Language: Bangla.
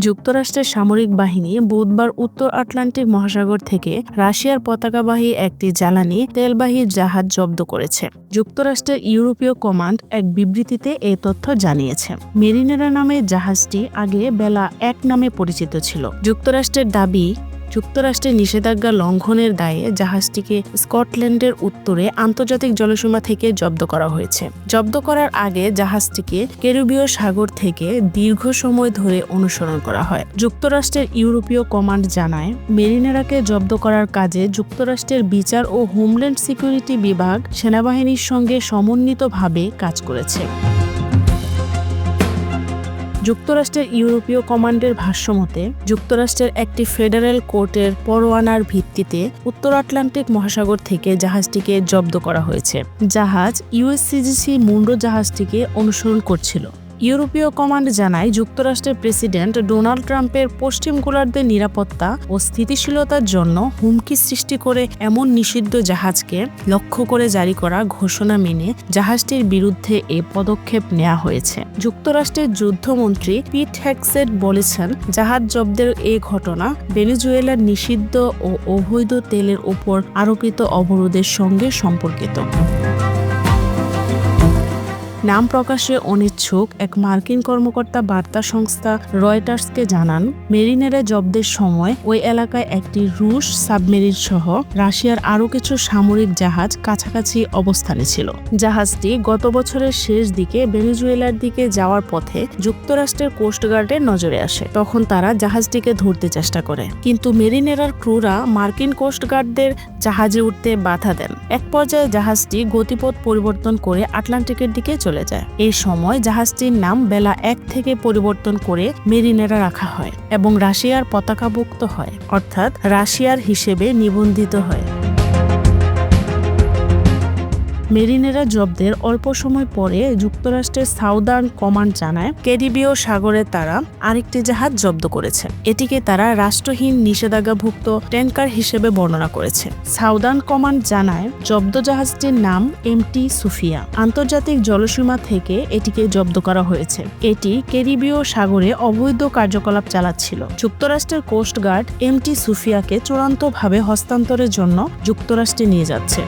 যুক্তরাষ্ট্রের সামরিক বাহিনী বুধবার উত্তর আটলান্টিক মহাসাগর থেকে রাশিয়ার পতাকাবাহী একটি জ্বালানি তেলবাহী জাহাজ জব্দ করেছে। যুক্তরাষ্ট্রের ইউরোপীয় কমান্ড এক বিবৃতিতে এই তথ্য জানিয়েছে। মেরিনেরা নামে জাহাজটি আগে বেলা এক নামে পরিচিত ছিল। যুক্তরাষ্ট্রের দাবি যুক্তরাষ্ট্রের নিষেধাজ্ঞা লঙ্ঘনের দায়ে জাহাজটিকে স্কটল্যান্ডের উত্তরে আন্তর্জাতিক জলসীমা থেকে জব্দ করা হয়েছে। জব্দ করার আগে জাহাজটিকে ক্যারিবীয় সাগর থেকে দীর্ঘ সময় ধরে অনুসরণ করা হয়। যুক্তরাষ্ট্রের ইউরোপীয় কমান্ড জানায়, মেরিনেরাকে জব্দ করার কাজে যুক্তরাষ্ট্রের বিচার ও হোমল্যান্ড সিকিউরিটি বিভাগ সেনাবাহিনীর সঙ্গে সমন্বিতভাবে কাজ করেছে। যুক্তরাষ্ট্রের ইউরোপীয় কমান্ডের ভাষ্যমতে, যুক্তরাষ্ট্রের একটি ফেডারেল কোর্টের পরোয়ানার ভিত্তিতে উত্তর আটলান্টিক মহাসাগর থেকে জাহাজটিকে জব্দ করা হয়েছে। জাহাজ ইউএসসিজিসি মুন্ডো জাহাজটিকে অনুসরণ করছিল। ইউরোপীয় কমান্ড জানায় যুক্তরাষ্ট্রের প্রেসিডেন্ট ডোনাল্ড ট্রাম্পের পশ্চিম গোলার্ধের নিরাপত্তা ও স্থিতিশীলতার জন্য হুমকি সৃষ্টি করে এমন নিষিদ্ধ জাহাজকে লক্ষ্য করে জারি করা ঘোষণা মেনে জাহাজটির বিরুদ্ধে এ পদক্ষেপ নেওয়া হয়েছে। যুক্তরাষ্ট্রের যুদ্ধমন্ত্রী পিট হ্যাকসেট বলেছেন, জাহাজ জব্দের এ ঘটনা ভেনেজুয়েলার নিষিদ্ধ ও অবৈধ তেলের ওপর আরোপিত অবরোধের সঙ্গে সম্পর্কিত। নাম প্রকাশে অনিচ্ছুক এক মার্কিন কর্মকর্তা বার্তা সংস্থা রয়টার্সকে জানান, মেরিনেরা জব্দের সময় ওই এলাকায় একটি রুশ সাবমেরিন সহ রাশিয়ার আরও কিছু সামরিক জাহাজ কাছাকাছি অবস্থানে ছিল। জাহাজটি গত বছরের শেষ দিকে ভেনেজুয়েলার দিকে যাওয়ার পথে যুক্তরাষ্ট্রের কোস্টগার্ডের নজরে আসে। তখন তারা জাহাজটিকে ধরতে চেষ্টা করে। কিন্তু মেরিনেরার ক্রুরা মার্কিন কোস্টগার্ডদের জাহাজে উঠতে বাধা দেন। এক পর্যায়ে জাহাজটি গতিপথ পরিবর্তন করে আটলান্টিকের দিকে চলে যায়। এই সময় জাহাজটির নাম বেলা এক থেকে পরিবর্তন করে মেরিনেরা রাখা হয় এবং রাশিয়ার পতাকাভুক্ত হয়, অর্থাৎ রাশিয়ার হিসেবে নিবন্ধিত হয়। মেরিনেরা জব্দের অল্প সময় পরে যুক্তরাষ্ট্রের সাউদার্ন কমান্ড জানায়, ক্যারিবীয় সাগরে তারা আরেকটি জাহাজ জব্দ করেছে এটিকে তারা রাষ্ট্রহীন নিষেধাজ্ঞাভুক্ত ট্যাঙ্কার হিসেবে বর্ণনা করেছে। সাউদার্ন কমান্ড জানায়, জব্দ জাহাজটির নাম এমটি সুফিয়া। আন্তর্জাতিক জলসীমা থেকে এটিকে জব্দ করা হয়েছে। এটি ক্যারিবীয় সাগরে অবৈধ কার্যকলাপ চালাচ্ছিল। যুক্তরাষ্ট্রের কোস্টগার্ড এমটি সুফিয়াকে চূড়ান্তভাবে হস্তান্তরের জন্য যুক্তরাষ্ট্রে নিয়ে যাচ্ছে।